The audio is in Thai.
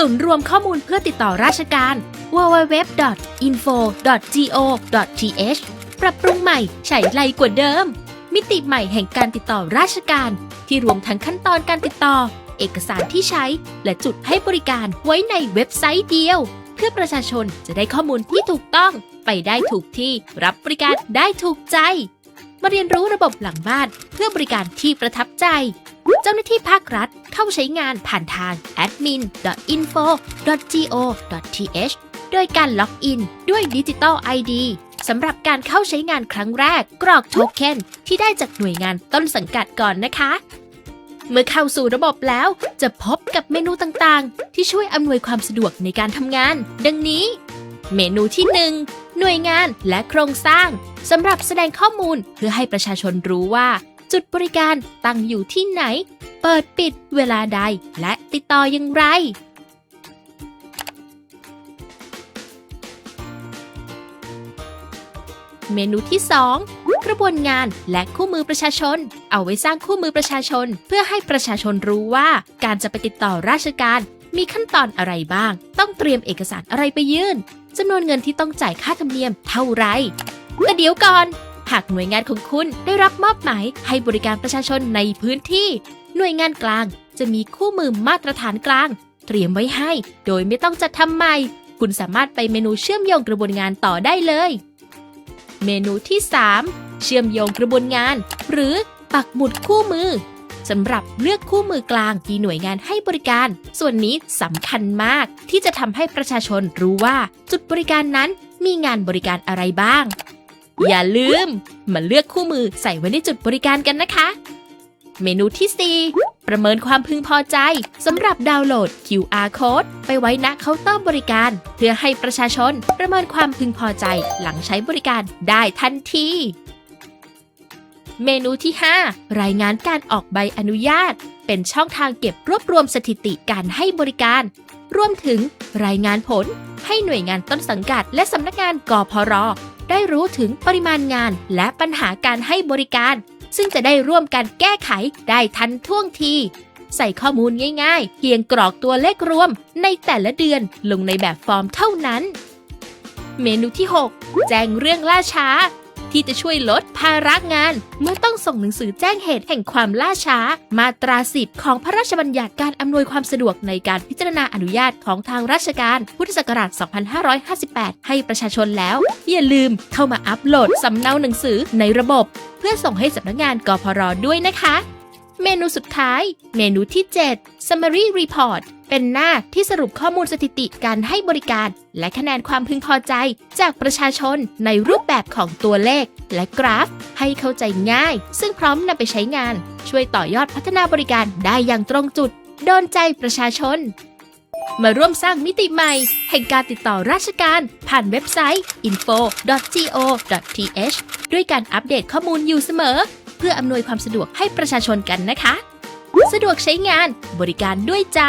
ศูนย์รวมข้อมูลเพื่อติดต่อราชการ www.info.go.th ปรับปรุงใหม่ใช้ไรกว่าเดิม มิติใหม่แห่งการติดต่อราชการ ที่รวมทั้งขั้นตอนการติดต่อ เอกสารที่ใช้ และจุดให้บริการไว้ในเว็บไซต์เดียว เพื่อประชาชนจะได้ข้อมูลที่ถูกต้อง ไปได้ถูกที่รับบริการได้ถูกใจ มาเรียนรู้ระบบหลังบ้านเพื่อบริการที่ประทับใจ เจ้าหน้าที่ภาครัฐ เข้าใช้งานผ่านทาง admin.info.go.th โดยการล็อกอินด้วยดิจิตอล ID สำหรับการเข้าใช้งานครั้งแรกกรอกโทเค็นที่ได้จากหน่วยงานต้นสังกัดก่อนนะคะ เมื่อเข้าสู่ระบบแล้วจะพบกับเมนูต่างๆ ที่ช่วยอำนวยความสะดวกในการทำงาน ดังนี้ เมนูที่ 1 หน่วยงานและโครงสร้างสำหรับแสดงข้อมูลเพื่อให้ประชาชนรู้ว่า จุดบริการตั้งอยู่ที่ไหน เปิดปิดเวลาใดและติดต่ออย่างไร เมนูที่ 2 กระบวนงานและคู่มือประชาชน เอาไว้สร้างคู่มือประชาชน เพื่อให้ประชาชนรู้ว่าการจะไปติดต่อราชการ มีขั้นตอนอะไรบ้าง ต้องเตรียมเอกสารอะไรไปยื่นจำนวนเงินที่ต้องจ่ายค่าธรรมเนียมเท่าไหรแต่เดี๋ยวก่อนหากหน่วยงานของคุณได้รับมอบหมายให้บริการประชาชนในพื้นที่ หน่วยงานกลางจะมีคู่มือมาตรฐานกลาง เตรียมไว้ให้ โดยไม่ต้องจัดทำใหม่ คุณสามารถไปเมนูเชื่อมโยงกระบวนงานต่อได้เลย เมนูที่ 3 เชื่อมโยงกระบวนงาน หรือปักหมุดคู่มือสำหรับเลือกคู่มือกลางที่หน่วยงานให้บริการ ส่วนนี้สำคัญมากที่จะทำให้ประชาชนรู้ว่าจุดบริการนั้นมีงานบริการอะไรบ้าง อย่าลืม มาเลือกคู่มือใส่ไว้ในจุดบริการกันนะคะ เมนูที่ 4 ประเมินความพึงพอใจสำหรับดาวน์โหลด QR code ไปไว้ณเคาน์เตอร์บริการ เพื่อให้ประชาชนประเมินความพึงพอใจหลังใช้บริการได้ทันทีเมนูที่ 5 รายงานการออกใบอนุญาต เป็นช่องทางเก็บรวบรวมสถิติการให้บริการ รวมถึงรายงานผลให้หน่วยงานต้นสังกัด และสำนักงานกพรได้รู้ถึงปริมาณงานและปัญหาการให้บริการ ซึ่งจะได้ร่วมกันแก้ไขได้ทันท่วงที ใส่ข้อมูลง่ายๆ เพียงกรอกตัวเลขรวมในแต่ละเดือนลงในแบบฟอร์มเท่านั้น เมนูที่ 6 แจ้งเรื่องล่าช้า ที่จะช่วยลดภาระงาน เมื่อต้องส่งหนังสือแจ้งเหตุแห่งความล่าช้า มาตราสิบของพระราชบัญญัติการอำนวยความสะดวกในการพิจารณาอนุญาตของทางราชการ พุทธศักราช 2558 ให้ประชาชนแล้ว อย่าลืมเข้ามาอัปโหลดสำเนาหนังสือในระบบ เพื่อส่งให้สำนักงานกพรด้วยนะคะ เมนูสุดท้าย เมนูที่ 7 Summary Report เป็นหน้าที่สรุปข้อมูลสถิติการให้บริการ และคะแนนความพึงพอใจจากประชาชนในรูปแบบของตัวเลข และกราฟ ให้เข้าใจง่าย ซึ่งพร้อมนำไปใช้งาน ช่วยต่อยอดพัฒนาบริการได้อย่างตรงจุด โดนใจประชาชน มาร่วมสร้างมิติใหม่ แห่งการติดต่อราชการ ผ่านเว็บไซต์ info.go.th ด้วยการอัปเดตข้อมูลอยู่เสมอ เพื่ออำนวยความสะดวกให้ประชาชนกันนะคะสะดวกใช้งานบริการด้วยใจ